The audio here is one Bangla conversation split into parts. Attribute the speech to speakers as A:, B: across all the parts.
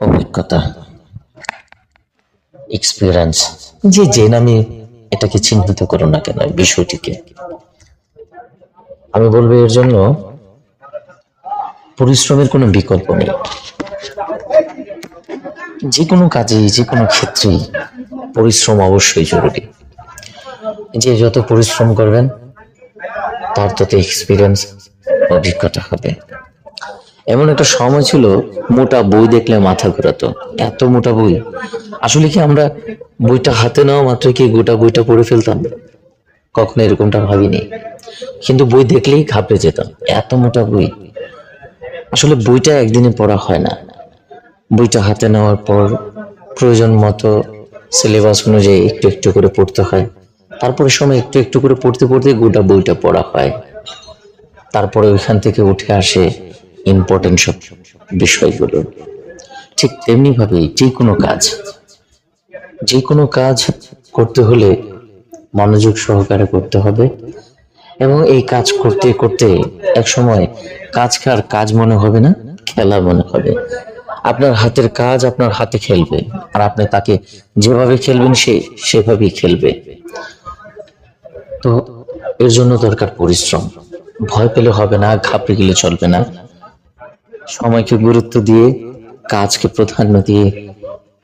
A: অভিজ্ঞতা এক্সপিরিয়েন্স যে যে নামে এটাকে চিহ্নিত করো না কেন বিষয়টিকে। আমি বলব এর জন্য পরিশ্রমের কোনো বিকল্প নেই। যে কোনো কাজে, যে কোনো ক্ষেত্রেই পরিশ্রম অবশ্যই জরুরি। যে যত পরিশ্রম করবেন, তার তত এক্সপিরিয়েন্স অভিজ্ঞতা হবে। এমন একটা সময় ছিল, মোটা বই দেখলে মাথা ঘোরাতো। এত মোটা বই। আসলে কি আমরা বইটা হাতে নেওয়া মাত্র কি গোটা বইটা পড়ে ফেলতাম? কখনো এরকমটা ভাবিনি। কিন্তু বই দেখলেই ঘাবড়ে যেতাম। এত মোটা বই। আসলে বইটা একদিনে পড়া হয় না। বইটা হাতে নেওয়ার পর প্রয়োজন মতো সিলেবাস অনুযায়ী একটু একটু করে পড়তে হয়। তারপরে সময় একটু একটু করে পড়তে পড়তে গোটা বইটা পড়া হয়। তারপরে ওইখান থেকে উঠে আসে ইম্পর্টেন্ট সব বিষয়গুলো। ঠিক তেমনি ভাবে যে কোনো কাজ যে কোনো কাজ করতে হলে মনোযোগ সহকারে করতে হবে এবং এই কাজ করতে করতে এক সময় কাজ কার কাজ মনে হবে না, খেলা মনে হবে। আপনার হাতের কাজ আপনার হাতে খেলবে আর আপনি তাকে যেভাবে খেলবেন সে সেভাবেই খেলবে। তো এর জন্য দরকার পরিশ্রম। ভয় পেলে হবে না, ঘাবড়ে গেলে চলবে না। সময়কে গুরুত্ব দিয়ে, কাজকে প্রাধান্য দিয়ে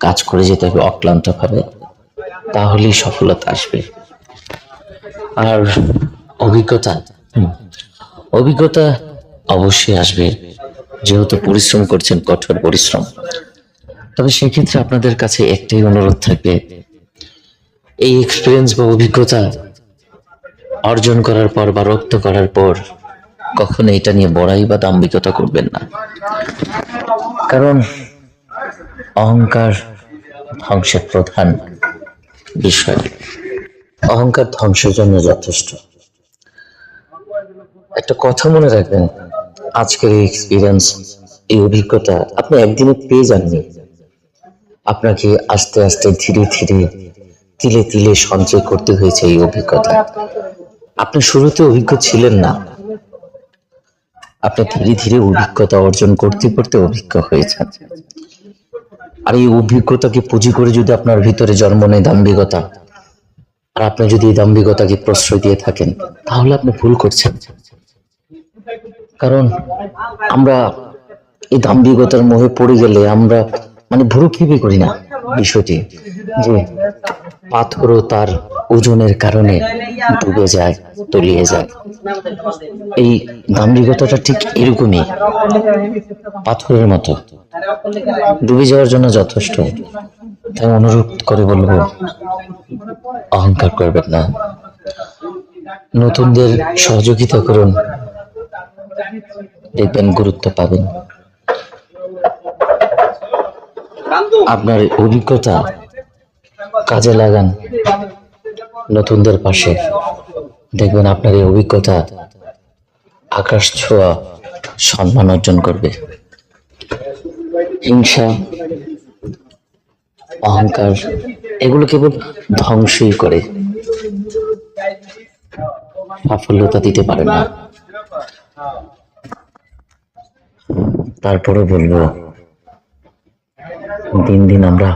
A: কাজ করে যেতে হবে অক্লান্ত ভাবে তাহলেই সফলতা আসবে। আর অভিজ্ঞতা? অভিজ্ঞতা অবশ্যই আসবে, যেহেতু পরিশ্রম করছেন, কঠোর পরিশ্রম। তবে সেক্ষেত্রে আপনাদের কাছে একটাই অনুরোধ থাকবে, এই এক্সপিরিয়েন্স বা অভিজ্ঞতা অর্জন করার পর বা রপ্ত করার পর কখনো এটা নিয়ে বড়াই বা দাম্ভিকতা করবেন না। কারণ অহংকার ধ্বংসের প্রধান বিষয়। অহংকার ধ্বংসের জন্য যথেষ্ট। একটা কথা মনে রাখবেন, আজকের এই এক্সপিরিয়েন্স এই অভিজ্ঞতা আপনি একদিনে পেয়ে যাননি। আপনাকে আস্তে আস্তে ধীরে ধীরে, তিলে তিলে সঞ্চয় করতে হয়েছে এই অভিজ্ঞতা। আপনি শুরুতে অভিজ্ঞ ছিলেন না। আপনি ধীরে ধীরে অভিজ্ঞতা অর্জন করতে করতে অভিজ্ঞ হয়েছেন। আর এই অভিজ্ঞতাকে পুঁজি করে যদি আপনার ভিতরে জন্ম নেয় দাম্ভিকতা, আর আপনি যদি এই দাম্ভিকতাকে প্রশ্রয় দিয়ে থাকেন, তাহলে আপনি ভুল করছেন। কারণ আমরা এই দাম্ভিকতার মোহে পড়ে গেলে আমরা মানে ভুরুক্ষেপই করি না বিষয়টি, যে পাথরও তার ওজনের কারণে ডুবে যায়, তলিয়ে যায়। এই দাম্ভিকতাটা ঠিক এরকমই, পাথরের মতো। ডুবে যাওয়ার জন্য যথেষ্ট। তাই অনুরোধ করে বলব, অহংকার করবেন না। নতুনদের সহযোগিতা করুন। দেখবেন গুরুত্ব পাবেন। আপনার অভিজ্ঞতা কাজে লাগান। নতুনদের পাশে। দেখবেন আপনার এই অভিজ্ঞতা আকাশ ছোঁয়া সম্মান অর্জন করবে। হিংসা, অহংকার, এগুলো কেবল ধ্বংসই করে। সাফল্যতা দিতে পারে না। তারপরে বলব, দিন দিন আমরা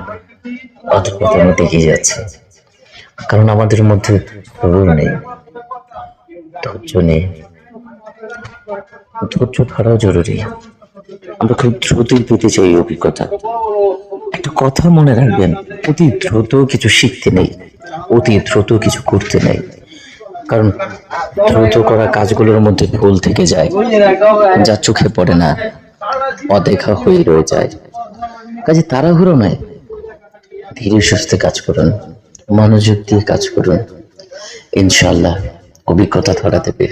A: অধপতনে দেখে যাচ্ছি। কারণ আমাদের মধ্যে সবুর নেই। ধৈর্য নেই ধৈর্য ধরাও জরুরি। আমরা খুব দ্রুতই পেতে চাই অভিজ্ঞতা। একটা কথা মনে রাখবেন, অতি দ্রুত কিছু শিখতে নেই, অতি দ্রুত কিছু করতে নেই। কারণ দ্রুত করা কাজগুলোর মধ্যে ভুল থেকে যায়, যা চোখে পড়ে না, অদেখা হয়ে রয়ে যায়। কাজে তাড়াহুড়ো নয়, ধীরে সুস্থে কাজ করুন। মনোযোগ দিয়ে কাজ করুন। ইনশাল্লাহ অভিজ্ঞতা ধরা দেবে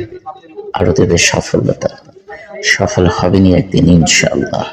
A: আরও দেবে সফলতা সফল হবেনি একদিন ইনশাল্লাহ